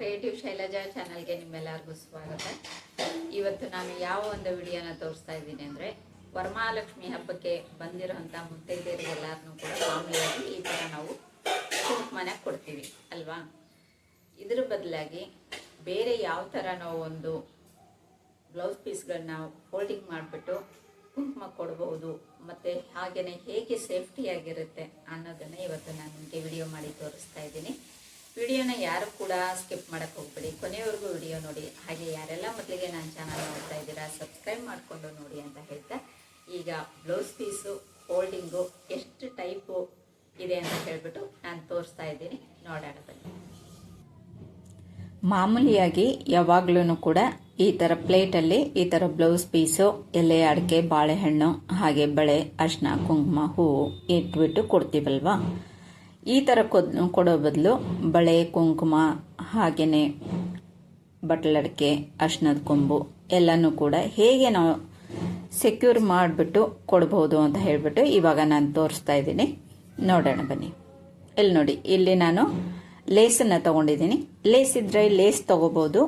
Creative Shailaja ಚಾನಲ್ಗೆ ನಿಮ್ಮೆಲ್ಲರಿಗೂ ಸ್ವಾಗತ. ಇವತ್ತು ನಾನು ಯಾವ ಒಂದು ವಿಡಿಯೋನ ತೋರಿಸ್ತಾ ಇದ್ದೀನಿ ಅಂದರೆ ವರಮಹಾಲಕ್ಷ್ಮಿ ಹಬ್ಬಕ್ಕೆ ಬಂದಿರೋಂಥ ಮುತ್ತೈದೆಯರಿಗೆಲ್ಲರನ್ನೂ ಕೂಡ ಮಾಮೂಲಿಯಾಗಿ ಈ ಥರ ನಾವು ಕುಂಕುಮನ ಕೊಡ್ತೀವಿ, ಅಲ್ವಾ? ಇದ್ರ ಬದಲಾಗಿ ಬೇರೆ ಯಾವ ಥರ ನಾವು ಒಂದು ಬ್ಲೌಸ್ ಪೀಸ್ಗಳನ್ನ ಫೋಲ್ಡಿಂಗ್ ಮಾಡಿಬಿಟ್ಟು ಕುಂಕುಮ ಕೊಡ್ಬೋದು, ಮತ್ತು ಹಾಗೆಯೇ ಹೇಗೆ ಸೇಫ್ಟಿಯಾಗಿರುತ್ತೆ ಅನ್ನೋದನ್ನು ಇವತ್ತು ನಾನು ನಿಮಗೆ ವಿಡಿಯೋ ಮಾಡಿ ತೋರಿಸ್ತಾ ಇದ್ದೀನಿ. ವಿಡಿಯೋನ ಯಾರು ಕೂಡ ಸ್ಕಿಪ್ ಮಾಡೋಕ್ಕೆ ಹೋಗ್ಬೇಡಿ. ಕೊನೆಯವರೆಗೂ ವಿಡಿಯೋ ನೋಡಿ. ಹಾಗೆ ಯಾರೆಲ್ಲ ಮೊದಲಿಗೆ ನನ್ನ ಚಾನಲ್ ನೋಡ್ತಾ ಇದ್ದೀರಾ, ಸಬ್ಸ್ಕ್ರೈಬ್ ಮಾಡಿಕೊಂಡು ನೋಡಿ ಅಂತ ಹೇಳ್ತಾ, ಈಗ ಬ್ಲೌಸ್ ಪೀಸು ಹೋಲ್ಡಿಂಗು ಎಷ್ಟು ಟೈಪು ಇದೆ ಅಂತ ಹೇಳ್ಬಿಟ್ಟು ನಾನು ತೋರಿಸ್ತಾ ಇದ್ದೀನಿ. ನೋಡೋಣ ಬನ್ನಿ. ಮಾಮೂಲಿಯಾಗಿ ಯಾವಾಗ್ಲೂ ಕೂಡ ಈ ಥರ ಪ್ಲೇಟಲ್ಲಿ ಈ ಥರ ಬ್ಲೌಸ್ ಪೀಸು, ಎಲೆ, ಅಡಿಕೆ, ಬಾಳೆಹಣ್ಣು, ಹಾಗೆ ಬಳೆ ಅರ್ಶಿನ ಕುಂಕುಮ, ಹೂವು ಇಟ್ಬಿಟ್ಟು ಕೊಡ್ತೀವಲ್ವಾ? ಈ ಥರ ಕೊಡೋ ಬದಲು ಬಳೆ, ಕುಂಕುಮ ಹಾಗೆಯೇ ಬಟ್ಲಡಿಕೆ ಅಶ್ನದ ಕೊಂಬು ಎಲ್ಲನೂ ಕೂಡ ಹೇಗೆ ನಾವು ಸೆಕ್ಯೂರ್ ಮಾಡಿಬಿಟ್ಟು ಕೊಡ್ಬೋದು ಅಂತ ಹೇಳಿಬಿಟ್ಟು ಇವಾಗ ನಾನು ತೋರಿಸ್ತಾ ಇದ್ದೀನಿ. ನೋಡೋಣ ಬನ್ನಿ. ಇಲ್ಲಿ ನೋಡಿ, ಇಲ್ಲಿ ನಾನು ಲೇಸನ್ನು ತಗೊಂಡಿದ್ದೀನಿ. ಲೇಸ್ ಇದ್ರೆ ಲೇಸ್ ತೊಗೋಬೋದು.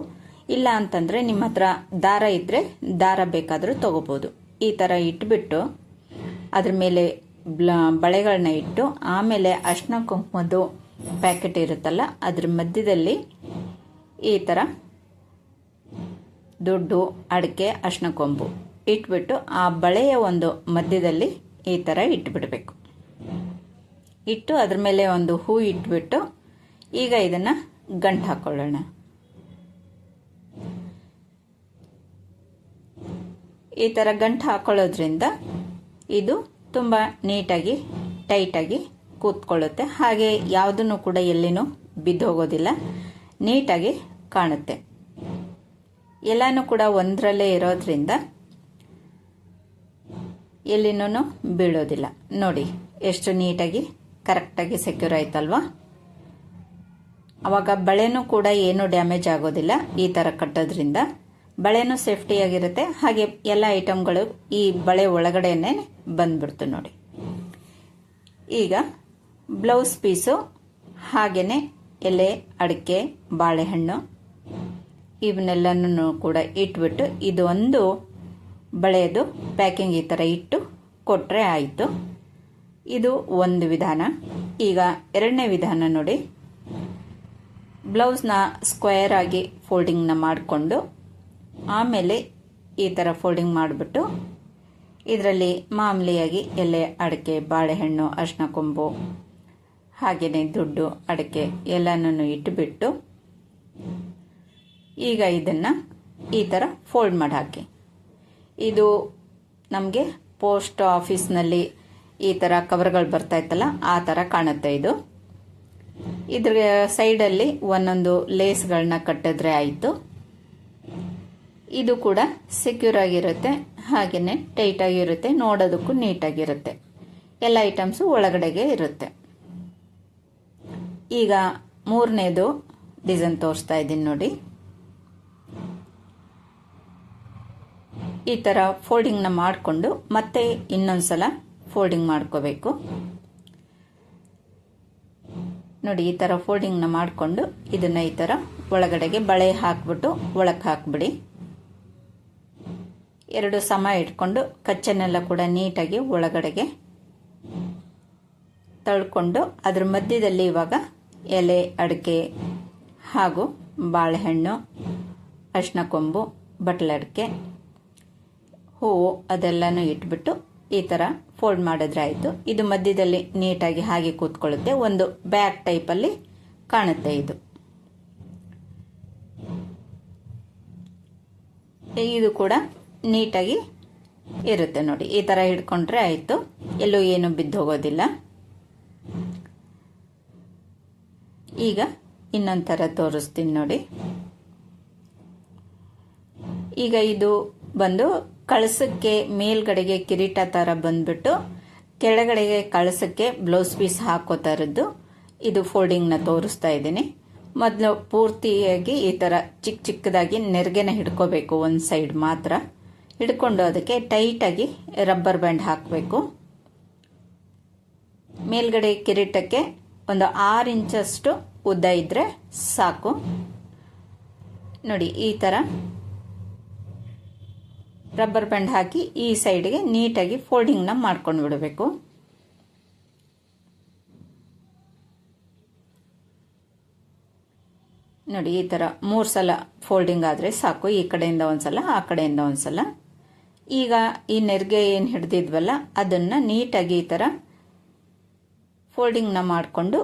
ಇಲ್ಲ ಅಂತಂದರೆ ನಿಮ್ಮ ಹತ್ರ ದಾರ ಇದ್ದರೆ ದಾರ ಬೇಕಾದರೂ ತೊಗೋಬೋದು. ಈ ಥರ ಇಟ್ಬಿಟ್ಟು ಅದ್ರ ಮೇಲೆ ಬಳೆಗಳನ್ನ ಇಟ್ಟು ಆಮೇಲೆ ಅರ್ಶಿನ ಕುಂಕುಮದ್ದು ಪ್ಯಾಕೆಟ್ ಇರುತ್ತಲ್ಲ, ಅದ್ರ ಮಧ್ಯದಲ್ಲಿ ಈ ಥರ ದುಡ್ಡು, ಅಡಿಕೆ, ಅರ್ಶಿನ ಕೊಂಬು ಇಟ್ಬಿಟ್ಟು ಆ ಬಳೆಯ ಒಂದು ಮಧ್ಯದಲ್ಲಿ ಈ ಥರ ಇಟ್ಬಿಡಬೇಕು. ಇಟ್ಟು ಅದ್ರ ಮೇಲೆ ಒಂದು ಹೂ ಇಟ್ಬಿಟ್ಟು ಈಗ ಇದನ್ನ ಗಂಟು ಹಾಕೊಳ್ಳೋಣ. ಈ ಥರ ಗಂಟು ಹಾಕೊಳ್ಳೋದ್ರಿಂದ ಇದು ತುಂಬ ನೀಟಾಗಿ, ಟೈಟಾಗಿ ಕೂತ್ಕೊಳ್ಳುತ್ತೆ. ಹಾಗೆ ಯಾವುದನ್ನು ಕೂಡ ಎಲ್ಲಿನೂ ಬಿದ್ದೋಗೋದಿಲ್ಲ. ನೀಟಾಗಿ ಕಾಣುತ್ತೆ. ಎಲ್ಲನೂ ಕೂಡ ಒಂದರಲ್ಲೇ ಇರೋದ್ರಿಂದ ಎಲ್ಲಿನೂ ಬೀಳೋದಿಲ್ಲ. ನೋಡಿ, ಎಷ್ಟು ನೀಟಾಗಿ, ಕರೆಕ್ಟಾಗಿ ಸೆಕ್ಯೂರ್ ಆಯ್ತಲ್ವಾ? ಅವಾಗ ಬಳೆನೂ ಕೂಡ ಏನೂ ಡ್ಯಾಮೇಜ್ ಆಗೋದಿಲ್ಲ ಈ ಥರ ಕಟ್ಟೋದ್ರಿಂದ. ಬಳೆನೂ ಸೇಫ್ಟಿಯಾಗಿರುತ್ತೆ ಹಾಗೆ ಎಲ್ಲ ಐಟಮ್ಗಳು ಈ ಬಳೆ ಒಳಗಡೆನೆ ಬಂದ್ಬಿಡ್ತು ನೋಡಿ. ಈಗ ಬ್ಲೌಸ್ ಪೀಸು ಹಾಗೆಯೇ ಎಲೆ, ಅಡಿಕೆ, ಬಾಳೆಹಣ್ಣು, ಇವನ್ನೆಲ್ಲನೂ ಕೂಡ ಇಟ್ಬಿಟ್ಟು ಇದು ಒಂದು ಬಳೆಯದು. ಪ್ಯಾಕಿಂಗ್ ಈ ಥರ ಇಟ್ಟು ಕೊಟ್ಟರೆ ಆಯಿತು. ಇದು ಒಂದು ವಿಧಾನ. ಈಗ ಎರಡನೇ ವಿಧಾನ ನೋಡಿ. ಬ್ಲೌಸ್ನ ಸ್ಕ್ವೇರ್ ಆಗಿ ಫೋಲ್ಡಿಂಗ್ನ ಮಾಡಿಕೊಂಡು ಆಮೇಲೆ ಈ ಥರ ಫೋಲ್ಡಿಂಗ್ ಮಾಡಿಬಿಟ್ಟು ಇದರಲ್ಲಿ ಮಾಮೂಲಿಯಾಗಿ ಎಲೆ, ಅಡಿಕೆ, ಬಾಳೆಹಣ್ಣು, ಅರ್ಶಿನ ಕೊಂಬು ಹಾಗೆಯೇ ದುಡ್ಡು, ಅಡಿಕೆ ಎಲ್ಲನೂ ಇಟ್ಟುಬಿಟ್ಟು ಈಗ ಇದನ್ನು ಈ ಥರ ಫೋಲ್ಡ್ ಮಾಡಿ ಹಾಕಿ. ಇದು ನಮಗೆ ಪೋಸ್ಟ್ ಆಫೀಸ್ನಲ್ಲಿ ಈ ಥರ ಕವರ್ಗಳು ಬರ್ತಾ ಇತ್ತಲ್ಲ, ಆ ಥರ ಕಾಣುತ್ತೆ ಇದು. ಇದ್ರ ಸೈಡಲ್ಲಿ ಒಂದೊಂದು ಲೇಸ್ಗಳನ್ನ ಕಟ್ಟಿದ್ರೆ ಆಯಿತು. ಇದು ಕೂಡ ಸೆಕ್ಯೂರ್ ಆಗಿರುತ್ತೆ ಹಾಗೆಯೇ ಟೈಟ್ ಆಗಿರುತ್ತೆ, ನೋಡೋದಕ್ಕೂ ನೀಟಾಗಿರುತ್ತೆ ಎಲ್ಲ ಐಟಮ್ಸು ಒಳಗಡೆಗೆ ಇರುತ್ತೆ. ಈಗ ಮೂರನೇದು ಡಿಸೈನ್ ತೋರಿಸ್ತಾ ಇದ್ದೀನಿ ನೋಡಿ. ಈ ಥರ ಫೋಲ್ಡಿಂಗ್ನ ಮಾಡಿಕೊಂಡು ಮತ್ತೆ ಇನ್ನೊಂದ್ಸಲ ಫೋಲ್ಡಿಂಗ್ ಮಾಡ್ಕೋಬೇಕು. ನೋಡಿ, ಈ ಥರ ಫೋಲ್ಡಿಂಗ್ನ ಮಾಡಿಕೊಂಡು ಇದನ್ನ ಈ ಥರ ಒಳಗಡೆಗೆ ಬಳೆ ಹಾಕ್ಬಿಟ್ಟು ಒಳಕ್ಕೆ ಹಾಕ್ಬಿಡಿ. ಎರಡು ಸಮ ಇಟ್ಕೊಂಡು ಕಚ್ಚನ್ನೆಲ್ಲ ಕೂಡ ನೀಟಾಗಿ ಒಳಗಡೆಗೆ ತಳ್ಕೊಂಡು ಅದ್ರ ಮಧ್ಯದಲ್ಲಿ ಇವಾಗ ಎಲೆ, ಅಡಿಕೆ ಹಾಗೂ ಬಾಳೆಹಣ್ಣು, ಅರ್ಶಿನ ಕೊಂಬು ಬಟ್ಲಡಿಕೆ ಹೂವು ಅದೆಲ್ಲನೂ ಇಟ್ಬಿಟ್ಟು ಈ ಥರ ಫೋಲ್ಡ್ ಮಾಡಿದ್ರೆ ಆಯಿತು. ಇದು ಮಧ್ಯದಲ್ಲಿ ನೀಟಾಗಿ ಹಾಗೆ ಕೂತ್ಕೊಳ್ಳುತ್ತೆ. ಒಂದು ಬ್ಯಾಗ್ ಟೈಪಲ್ಲಿ ಕಾಣುತ್ತೆ ಇದು. ಇದು ಕೂಡ ನೀಟಾಗಿ ಇರುತ್ತೆ ನೋಡಿ. ಈ ಥರ ಹಿಡ್ಕೊಂಡ್ರೆ ಆಯಿತು. ಎಲ್ಲೂ ಏನು ಬಿದ್ದೋಗೋದಿಲ್ಲ. ಈಗ ಇನ್ನೊಂದು ಥರ ತೋರಿಸ್ತೀನಿ ನೋಡಿ. ಈಗ ಇದು ಬಂದು ಕಳಸಕ್ಕೆ ಮೇಲ್ಗಡೆಗೆ ಕಿರೀಟ ಥರ ಬಂದ್ಬಿಟ್ಟು ಕೆಳಗಡೆಗೆ ಕಳಸಕ್ಕೆ ಬ್ಲೌಸ್ ಪೀಸ್ ಹಾಕೋ ಥರದ್ದು ಇದು ಫೋಲ್ಡಿಂಗ್ನ ತೋರಿಸ್ತಾ ಇದ್ದೀನಿ. ಮೊದಲು ಪೂರ್ತಿಯಾಗಿ ಈ ಥರ ಚಿಕ್ಕ ಚಿಕ್ಕದಾಗಿ ನೆರಿಗೆನ ಹಿಡ್ಕೋಬೇಕು ಒಂದು ಸೈಡ್ ಮಾತ್ರ. ಹಿಡ್ಕೊಂಡು ಅದಕ್ಕೆ ಟೈಟಾಗಿ ರಬ್ಬರ್ ಬ್ಯಾಂಡ್ ಹಾಕಬೇಕು. ಮೇಲ್ಗಡೆ ಕಿರೀಟಕ್ಕೆ ಒಂದು ಆರು ಇಂಚಷ್ಟು ಉದ್ದ ಇದ್ದರೆ ಸಾಕು. ನೋಡಿ, ಈ ಥರ ರಬ್ಬರ್ ಬ್ಯಾಂಡ್ ಹಾಕಿ ಈ ಸೈಡ್ಗೆ ನೀಟಾಗಿ ಫೋಲ್ಡಿಂಗ್ನ ಮಾಡ್ಕೊಂಡು ಬಿಡಬೇಕು. ನೋಡಿ, ಈ ಥರ ಮೂರು ಸಲ ಫೋಲ್ಡಿಂಗ್ ಆದರೆ ಸಾಕು. ಈ ಕಡೆಯಿಂದ ಒಂದು ಸಲ ಆ ಕಡೆಯಿಂದ ಒಂದ್ಸಲ. ಈಗ ಈ ನೆರಿಗೆ ಏನು ಹಿಡ್ದಿದ್ವಲ್ಲ, ಅದನ್ನು ನೀಟಾಗಿ ಈ ಥರ ಫೋಲ್ಡಿಂಗ್ನ ಮಾಡಿಕೊಂಡು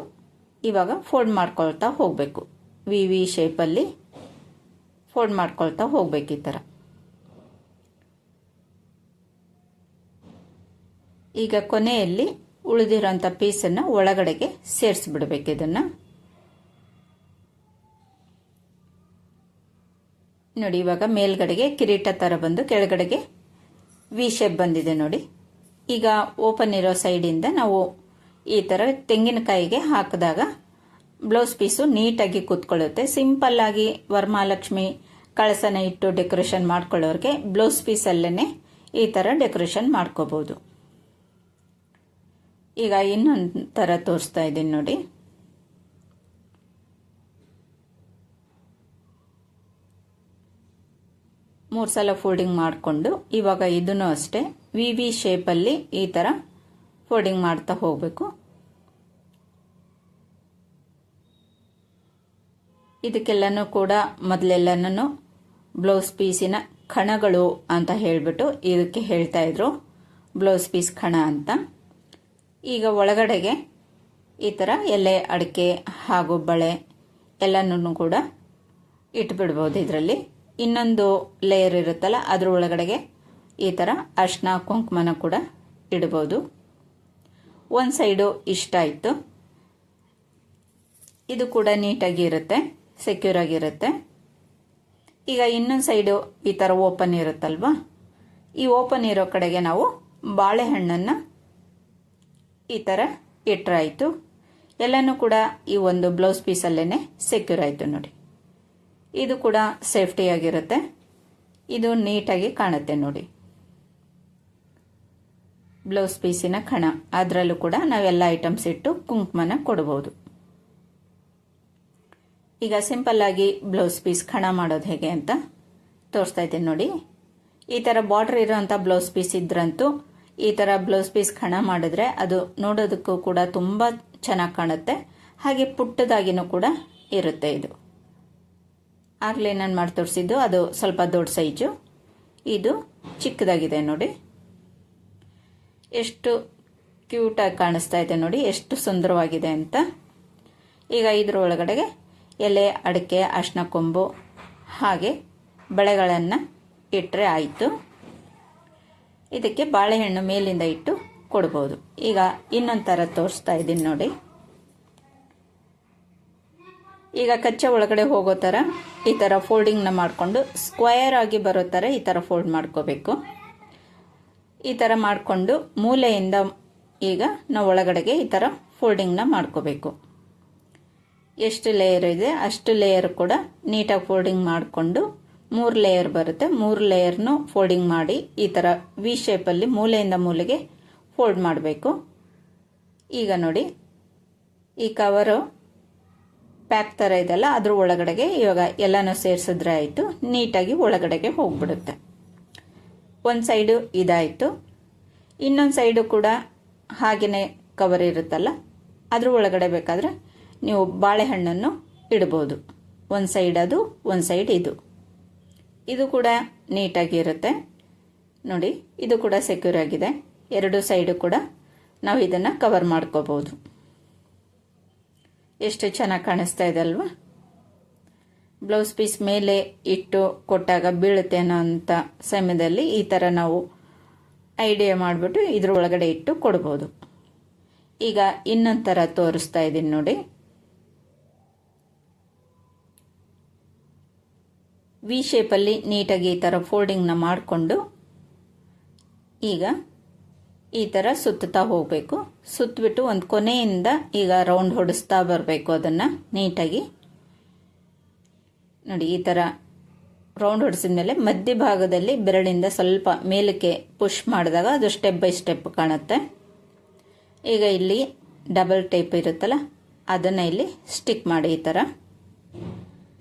ಇವಾಗ ಫೋಲ್ಡ್ ಮಾಡ್ಕೊಳ್ತಾ ಹೋಗಬೇಕು. ವಿ ವಿ ಶೇಪಲ್ಲಿ ಫೋಲ್ಡ್ ಮಾಡ್ಕೊಳ್ತಾ ಹೋಗ್ಬೇಕು ಈ ಥರ ಈಗ ಕೊನೆಯಲ್ಲಿ ಉಳಿದಿರೋಂಥ ಪೀಸನ್ನು ಒಳಗಡೆಗೆ ಸೇರಿಸ್ಬಿಡ್ಬೇಕು ಇದನ್ನು. ನೋಡಿ, ಇವಾಗ ಮೇಲ್ಗಡೆಗೆ ಕಿರೀಟ ಥರ ಬಂದು ಕೆಳಗಡೆಗೆ ವಿ ಶೇಪ್ ಬಂದಿದೆ ನೋಡಿ. ಈಗ ಓಪನ್ ಇರೋ ಸೈಡಿಂದ ನಾವು ಈ ಥರ ತೆಂಗಿನಕಾಯಿಗೆ ಹಾಕಿದಾಗ ಬ್ಲೌಸ್ ಪೀಸು ನೀಟಾಗಿ ಕೂತ್ಕೊಳ್ಳುತ್ತೆ. ಸಿಂಪಲ್ ಆಗಿ ವರಮಹಾಲಕ್ಷ್ಮಿ ಕಳಸನ ಇಟ್ಟು ಡೆಕೋರೇಷನ್ ಮಾಡ್ಕೊಳ್ಳೋರಿಗೆ ಬ್ಲೌಸ್ ಪೀಸಲ್ಲೇ ಈ ಥರ ಡೆಕೋರೇಷನ್ ಮಾಡ್ಕೋಬೋದು. ಈಗ ಇನ್ನೊಂದು ಥರ ತೋರಿಸ್ತಾ ಇದ್ದೀನಿ ನೋಡಿ. ಮೂರು ಸಲ ಫೋಲ್ಡಿಂಗ್ ಮಾಡಿಕೊಂಡು, ಇವಾಗ ಇದನ್ನು ಅಷ್ಟೇ ವಿ ವಿ ಶೇಪಲ್ಲಿ ಈ ಥರ ಫೋಲ್ಡಿಂಗ್ ಮಾಡ್ತಾ ಹೋಗಬೇಕು. ಇದಕ್ಕೆಲ್ಲನೂ ಕೂಡ ಮೊದಲೆಲ್ಲನೂ ಬ್ಲೌಸ್ ಪೀಸಿನ ಕಣಗಳು ಅಂತ ಹೇಳಿಬಿಟ್ಟು ಇದಕ್ಕೆ ಹೇಳ್ತಾ ಇದ್ರು. ಬ್ಲೌಸ್ ಪೀಸ್ ಕಣ ಅಂತ. ಈಗ ಒಳಗಡೆಗೆ ಈ ಥರ ಎಲೆ, ಅಡಿಕೆ ಹಾಗೂ ಬಳೆ ಎಲ್ಲನೂ ಕೂಡ ಇಟ್ಬಿಡ್ಬೋದು ಇದರಲ್ಲಿ. ಇನ್ನೊಂದು ಲೇಯರ್ ಇರುತ್ತಲ್ಲ, ಅದ್ರ ಒಳಗಡೆಗೆ ಈ ಥರ ಅರ್ಶಿನ, ಕುಂಕುಮನ ಕೂಡ ಇಡ್ಬೋದು. ಒಂದು ಸೈಡು ಇಷ್ಟ ಆಯಿತು. ಇದು ಕೂಡ ನೀಟಾಗಿ ಇರುತ್ತೆ ಸೆಕ್ಯೂರ್ ಆಗಿರುತ್ತೆ ಈಗ ಇನ್ನೊಂದು ಸೈಡು ಈ ಥರ ಓಪನ್ ಇರುತ್ತಲ್ವಾ? ಈ ಓಪನ್ ಇರೋ ಕಡೆಗೆ ನಾವು ಬಾಳೆಹಣ್ಣನ್ನು ಈ ಥರ ಇಟ್ಟರಾಯಿತು ಎಲ್ಲನೂ ಕೂಡ ಈ ಒಂದು ಬ್ಲೌಸ್ ಪೀಸಲ್ಲೇ ಸೆಕ್ಯೂರ್ ಆಯಿತು ನೋಡಿ. ಇದು ಕೂಡ ಸೇಫ್ಟಿಯಾಗಿರುತ್ತೆ ಇದು ನೀಟಾಗಿ ಕಾಣುತ್ತೆ ನೋಡಿ. ಬ್ಲೌಸ್ ಪೀಸಿನ ಕಣ. ಅದರಲ್ಲೂ ಕೂಡ ನಾವೆಲ್ಲ ಐಟಮ್ಸ್ ಇಟ್ಟು ಕುಂಕುಮನ ಕೊಡ್ಬೋದು. ಈಗ ಸಿಂಪಲ್ ಆಗಿ ಬ್ಲೌಸ್ ಪೀಸ್ ಕಣ ಮಾಡೋದು ಹೇಗೆ ಅಂತ ತೋರಿಸ್ತಾ ಇದ್ದೀನಿ ನೋಡಿ. ಈ ಥರ ಬಾರ್ಡ್ರ್ ಇರೋವಂಥ ಬ್ಲೌಸ್ ಪೀಸ್ ಇದ್ರಂತೂ ಈ ಥರ ಬ್ಲೌಸ್ ಪೀಸ್ ಕಣ ಮಾಡಿದ್ರೆ ಅದು ನೋಡೋದಕ್ಕೂ ಕೂಡ ತುಂಬ ಚೆನ್ನಾಗಿ ಕಾಣುತ್ತೆ. ಹಾಗೆ ಪುಟ್ಟದಾಗಿನೂ ಕೂಡ ಇರುತ್ತೆ ಇದು. ಆಗಲೇ ನಾನು ಮಾಡಿ ತೋರಿಸಿದ್ದು ಅದು ಸ್ವಲ್ಪ ದೊಡ್ಡ ಸೈಜು. ಇದು ಚಿಕ್ಕದಾಗಿದೆ ನೋಡಿ. ಎಷ್ಟು ಕ್ಯೂಟಾಗಿ ಕಾಣಿಸ್ತಾ ಇದೆ ನೋಡಿ, ಎಷ್ಟು ಸುಂದರವಾಗಿದೆ ಅಂತ. ಈಗ ಇದ್ರ ಒಳಗಡೆಗೆ ಎಲೆ, ಅಡಿಕೆ, ಅರ್ಶಿನ, ಕೊಂಬು, ಹಾಗೆ ಬಳೆಗಳನ್ನು ಇಟ್ಟರೆ ಆಯಿತು. ಇದಕ್ಕೆ ಬಾಳೆಹಣ್ಣು ಮೇಲಿಂದ ಇಟ್ಟು ಕೊಡ್ಬೋದು. ಈಗ ಇನ್ನೊಂದು ಥರ ತೋರಿಸ್ತಾ ಇದ್ದೀನಿ ನೋಡಿ. ಈಗ ಕಚ್ಚೆ ಒಳಗಡೆ ಹೋಗೋ ಥರ ಈ ಥರ ಫೋಲ್ಡಿಂಗ್ನ ಮಾಡಿಕೊಂಡು ಸ್ಕ್ವಯರ್ ಆಗಿ ಬರೋ ಥರ ಈ ಥರ ಫೋಲ್ಡ್ ಮಾಡ್ಕೋಬೇಕು. ಈ ಥರ ಮಾಡಿಕೊಂಡು ಮೂಲೆಯಿಂದ ಈಗ ನಾವು ಒಳಗಡೆಗೆ ಈ ಥರ ಫೋಲ್ಡಿಂಗ್ನ ಮಾಡ್ಕೋಬೇಕು. ಎಷ್ಟು ಲೇಯರ್ ಇದೆ ಅಷ್ಟು ಲೇಯರ್ ಕೂಡ ನೀಟಾಗಿ ಫೋಲ್ಡಿಂಗ್ ಮಾಡಿಕೊಂಡು ಮೂರು ಲೇಯರ್ ಬರುತ್ತೆ. ಮೂರು ಲೇಯರ್ನು ಫೋಲ್ಡಿಂಗ್ ಮಾಡಿ ಈ ಥರ ವಿ ಶೇಪಲ್ಲಿ ಮೂಲೆಯಿಂದ ಮೂಲೆಗೆ ಫೋಲ್ಡ್ ಮಾಡಬೇಕು. ಈಗ ನೋಡಿ, ಈ ಕವರು ಪ್ಯಾಕ್ ಥರ ಇದೆಲ್ಲ ಅದ್ರ ಒಳಗಡೆಗೆ ಇವಾಗ ಎಲ್ಲನೂ ಸೇರಿಸಿದ್ರೆ ಆಯಿತು, ನೀಟಾಗಿ ಒಳಗಡೆಗೆ ಹೋಗ್ಬಿಡುತ್ತೆ. ಒಂದು ಸೈಡು ಇದಾಯಿತು. ಇನ್ನೊಂದು ಸೈಡು ಕೂಡ ಹಾಗೆಯೇ ಕವರ್ ಇರುತ್ತಲ್ಲ, ಅದ್ರ ಒಳಗಡೆ ಬೇಕಾದರೆ ನೀವು ಬಾಳೆಹಣ್ಣನ್ನು ಇಡ್ಬೋದು. ಒಂದು ಸೈಡ್ ಅದು, ಒಂದು ಸೈಡ್ ಇದು. ಇದು ಕೂಡ ನೀಟಾಗಿ ಇರುತ್ತೆ. ನೋಡಿ, ಇದು ಕೂಡ ಸೆಕ್ಯೂರ್ ಆಗಿದೆ. ಎರಡು ಸೈಡು ಕೂಡ ನಾವು ಇದನ್ನು ಕವರ್ ಮಾಡ್ಕೋಬೋದು. ಎಷ್ಟು ಚೆನ್ನಾಗಿ ಕಾಣಿಸ್ತಾ ಇದೆ ಅಲ್ವಾ? ಬ್ಲೌಸ್ ಪೀಸ್ ಮೇಲೆ ಇಟ್ಟು ಕೊಟ್ಟಾಗ ಬೀಳುತ್ತೆ ಅಂತ ಸಮಯದಲ್ಲಿ ಈ ಥರ ನಾವು ಐಡಿಯಾ ಮಾಡಿಬಿಟ್ಟು ಇದ್ರ ಒಳಗಡೆ ಇಟ್ಟು ಕೊಡ್ಬೋದು. ಈಗ ಇನ್ನೊಂದು ಥರ ತೋರಿಸ್ತಾ ಇದ್ದೀನಿ ನೋಡಿ. ವಿ ಶೇಪಲ್ಲಿ ನೀಟಾಗಿ ಈ ಥರ ಫೋಲ್ಡಿಂಗ್ನ ಮಾಡಿಕೊಂಡು ಈಗ ಈ ಥರ ಸುತ್ತಾ ಹೋಗಬೇಕು. ಸುತ್ತಬಿಟ್ಟು ಒಂದು ಕೊನೆಯಿಂದ ಈಗ ರೌಂಡ್ ಹೊಡಿಸ್ತಾ ಬರಬೇಕು ಅದನ್ನು ನೀಟಾಗಿ. ನೋಡಿ, ಈ ಥರ ರೌಂಡ್ ಹೊಡಿಸಿದ ಮೇಲೆ ಮಧ್ಯಭಾಗದಲ್ಲಿ ಬೆರಳಿಂದ ಸ್ವಲ್ಪ ಮೇಲಕ್ಕೆ ಪುಷ್ ಮಾಡಿದಾಗ ಅದು ಸ್ಟೆಪ್ ಬೈ ಸ್ಟೆಪ್ ಕಾಣುತ್ತೆ. ಈಗ ಇಲ್ಲಿ ಡಬಲ್ ಟೈಪ್ ಇರುತ್ತಲ್ಲ, ಅದನ್ನು ಇಲ್ಲಿ ಸ್ಟಿಕ್ ಮಾಡಿ ಈ ಥರ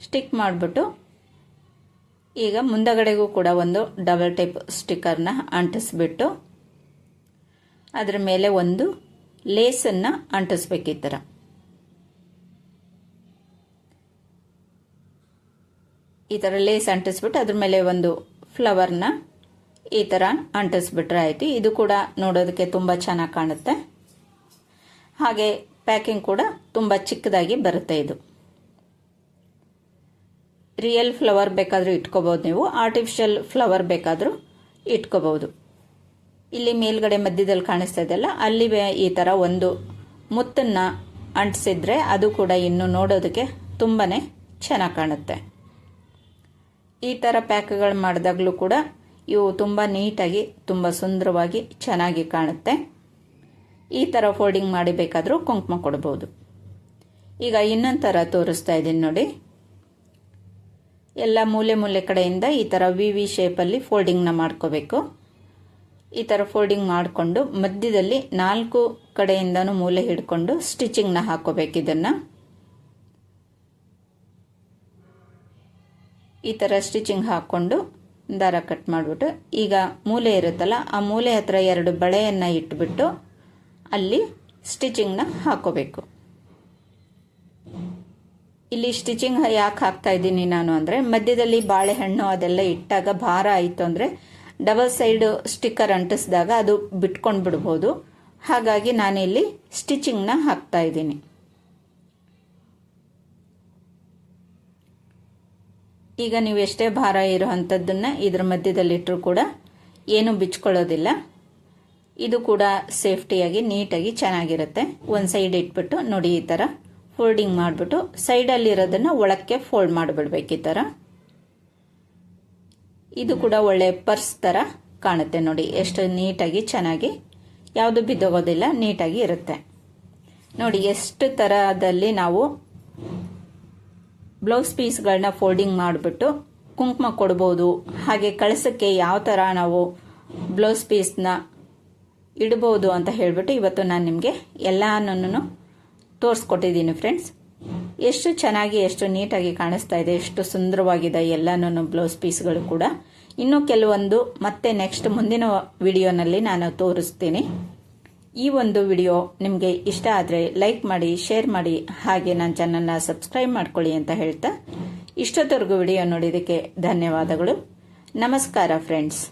ಸ್ಟಿಕ್ ಮಾಡಿಬಿಟ್ಟು ಈಗ ಮುಂದಗಡೆಗೂ ಕೂಡ ಒಂದು ಡಬಲ್ ಟೈಪ್ ಸ್ಟಿಕ್ಕರ್ನ ಅಂಟಿಸ್ಬಿಟ್ಟು ಅದರ ಮೇಲೆ ಒಂದು ಲೇಸನ್ನು ಅಂಟಿಸ್ಬೇಕು ಈ ಥರ. ಈ ಥರ ಲೇಸ್ ಅಂಟಿಸ್ಬಿಟ್ಟು ಅದ್ರ ಮೇಲೆ ಒಂದು ಫ್ಲವರ್ನ ಈ ಥರ ಅಂಟಿಸ್ಬಿಟ್ರೆ ಆಯಿತು. ಇದು ಕೂಡ ನೋಡೋದಕ್ಕೆ ತುಂಬ ಚೆನ್ನಾಗಿ ಕಾಣುತ್ತೆ. ಹಾಗೆ ಪ್ಯಾಕಿಂಗ್ ಕೂಡ ತುಂಬ ಚಿಕ್ಕದಾಗಿ ಬರುತ್ತೆ ಇದು. ರಿಯಲ್ ಫ್ಲವರ್ ಬೇಕಾದರೂ ಇಟ್ಕೋಬೋದು ನೀವು. ಆರ್ಟಿಫಿಷಿಯಲ್ ಫ್ಲವರ್ ಬೇಕಾದರೂ ಇಟ್ಕೋಬೋದು. ಇಲ್ಲಿ ಮೇಲ್ಗಡೆ ಮಧ್ಯದಲ್ಲಿ ಕಾಣಿಸ್ತಾ ಇದೆಯಲ್ಲ ಅಲ್ಲಿ? ಈ ಥರ ಒಂದು ಮುತ್ತನ್ನು ಅಂಟಿಸಿದ್ರೆ ಅದು ಕೂಡ ಇನ್ನು ನೋಡೋದಕ್ಕೆ ತುಂಬಾ ಚೆನ್ನಾಗಿ ಕಾಣುತ್ತೆ. ಈ ಥರ ಪ್ಯಾಕ್ಗಳು ಮಾಡಿದಾಗಲೂ ಕೂಡ ಇವು ತುಂಬ ನೀಟಾಗಿ, ತುಂಬ ಸುಂದರವಾಗಿ ಚೆನ್ನಾಗಿ ಕಾಣುತ್ತೆ. ಈ ಥರ ಫೋಲ್ಡಿಂಗ್ ಮಾಡಿ ಬೇಕಾದರೂ ಕುಂಕುಮ ಕೊಡ್ಬೋದು. ಈಗ ಇನ್ನೊಂದು ಥರ ತೋರಿಸ್ತಾ ಇದ್ದೀನಿ ನೋಡಿ. ಎಲ್ಲ ಮೂಲೆ ಮೂಲೆ ಕಡೆಯಿಂದ ಈ ಥರ ವಿ ವಿ ಶೇಪಲ್ಲಿ ಫೋಲ್ಡಿಂಗ್ನ ಮಾಡ್ಕೋಬೇಕು. ಈ ಥರ ಫೋಲ್ಡಿಂಗ್ ಮಾಡಿಕೊಂಡು ಮಧ್ಯದಲ್ಲಿ ನಾಲ್ಕು ಕಡೆಯಿಂದನೂ ಮೂಲೆ ಹಿಡ್ಕೊಂಡು ಸ್ಟಿಚಿಂಗ್ನ ಹಾಕೋಬೇಕು ಇದನ್ನು. ಈ ಥರ ಸ್ಟಿಚಿಂಗ್ ಹಾಕ್ಕೊಂಡು ದಾರ ಕಟ್ ಮಾಡಿಬಿಟ್ಟು ಈಗ ಮೂಲೆ ಇರುತ್ತಲ್ಲ, ಆ ಮೂಲೆ ಹತ್ರ ಎರಡು ಬಳೆಯನ್ನು ಇಟ್ಬಿಟ್ಟು ಅಲ್ಲಿ ಸ್ಟಿಚಿಂಗ್ನ ಹಾಕೋಬೇಕು. ಇಲ್ಲಿ ಸ್ಟಿಚಿಂಗ್ ಯಾಕೆ ಹಾಕ್ತಾ ಇದ್ದೀನಿ ನಾನು ಅಂದರೆ ಮಧ್ಯದಲ್ಲಿ ಬಾಳೆಹಣ್ಣು ಅದೆಲ್ಲ ಇಟ್ಟಾಗ ಭಾರ ಆಯಿತು ಅಂದರೆ ಡಬಲ್ ಸೈಡ್ ಸ್ಟಿಕ್ಕರ್ ಅಂಟಿಸಿದಾಗ ಅದು ಬಿಟ್ಕೊಂಡು ಬಿಡ್ಬೋದು. ಹಾಗಾಗಿ ನಾನಿಲ್ಲಿ ಸ್ಟಿಚಿಂಗ್ನ ಹಾಕ್ತಾ ಇದ್ದೀನಿ. ಈಗ ನೀವು ಎಷ್ಟೇ ಭಾರ ಇರೋ ಅಂಥದ್ದನ್ನು ಇದ್ರ ಮಧ್ಯದಲ್ಲಿಟ್ಟರೂ ಕೂಡ ಏನು ಬಿಚ್ಕೊಳ್ಳೋದಿಲ್ಲ. ಇದು ಕೂಡ ಸೇಫ್ಟಿಯಾಗಿ, ನೀಟಾಗಿ ಚೆನ್ನಾಗಿರುತ್ತೆ. ಒಂದು ಸೈಡ್ ಇಟ್ಬಿಟ್ಟು ನೋಡಿ ಈ ಥರ ಫೋಲ್ಡಿಂಗ್ ಮಾಡಿಬಿಟ್ಟು ಸೈಡಲ್ಲಿರೋದನ್ನು ಒಳಕ್ಕೆ ಫೋಲ್ಡ್ ಮಾಡಿಬಿಡ್ಬೇಕು ಈ ಥರ ಇದು ಕೂಡ ಒಳ್ಳೆ ಪರ್ಸ್ ಥರ ಕಾಣುತ್ತೆ ನೋಡಿ. ಎಷ್ಟು ನೀಟಾಗಿ, ಚೆನ್ನಾಗಿ. ಯಾವುದು ಬಿದ್ದೋಗೋದಿಲ್ಲ, ನೀಟಾಗಿ ಇರುತ್ತೆ. ನೋಡಿ, ಎಷ್ಟು ಥರದಲ್ಲಿ ನಾವು ಬ್ಲೌಸ್ ಪೀಸ್ಗಳನ್ನ ಫೋಲ್ಡಿಂಗ್ ಮಾಡಿಬಿಟ್ಟು ಕುಂಕುಮ ಕೊಡ್ಬೋದು. ಹಾಗೆ ಕಳಸಕ್ಕೆ ಯಾವ ಥರ ನಾವು ಬ್ಲೌಸ್ ಪೀಸ್ನ ಇಡ್ಬೋದು ಅಂತ ಹೇಳಿಬಿಟ್ಟು ಇವತ್ತು ನಾನು ನಿಮಗೆ ಎಲ್ಲಾನು ತೋರಿಸ್ಕೊಟ್ಟಿದ್ದೀನಿ ಫ್ರೆಂಡ್ಸ್ ಎಷ್ಟು ಚೆನ್ನಾಗಿ, ಎಷ್ಟು ನೀಟಾಗಿ ಕಾಣಿಸ್ತಾ ಇದೆ, ಎಷ್ಟು ಸುಂದರವಾಗಿದೆ ಎಲ್ಲನೂ ಬ್ಲೌಸ್ ಪೀಸ್ಗಳು ಕೂಡ. ಇನ್ನೂ ಕೆಲವೊಂದು ಮತ್ತೆ ನೆಕ್ಸ್ಟ್ ಮುಂದಿನ ವಿಡಿಯೋನಲ್ಲಿ ನಾನು ತೋರಿಸ್ತೀನಿ. ಈ ಒಂದು ವಿಡಿಯೋ ನಿಮಗೆ ಇಷ್ಟ ಆದರೆ ಲೈಕ್ ಮಾಡಿ, ಶೇರ್ ಮಾಡಿ, ಹಾಗೆ ನನ್ನ ಚಾನಲ್ನ ಸಬ್ಸ್ಕ್ರೈಬ್ ಮಾಡ್ಕೊಳ್ಳಿ ಅಂತ ಹೇಳ್ತಾ ಇಷ್ಟೊತ್ತವರೆಗೂ ವಿಡಿಯೋ ನೋಡಿದ್ದಕ್ಕೆ ಧನ್ಯವಾದಗಳು. ನಮಸ್ಕಾರ ಫ್ರೆಂಡ್ಸ್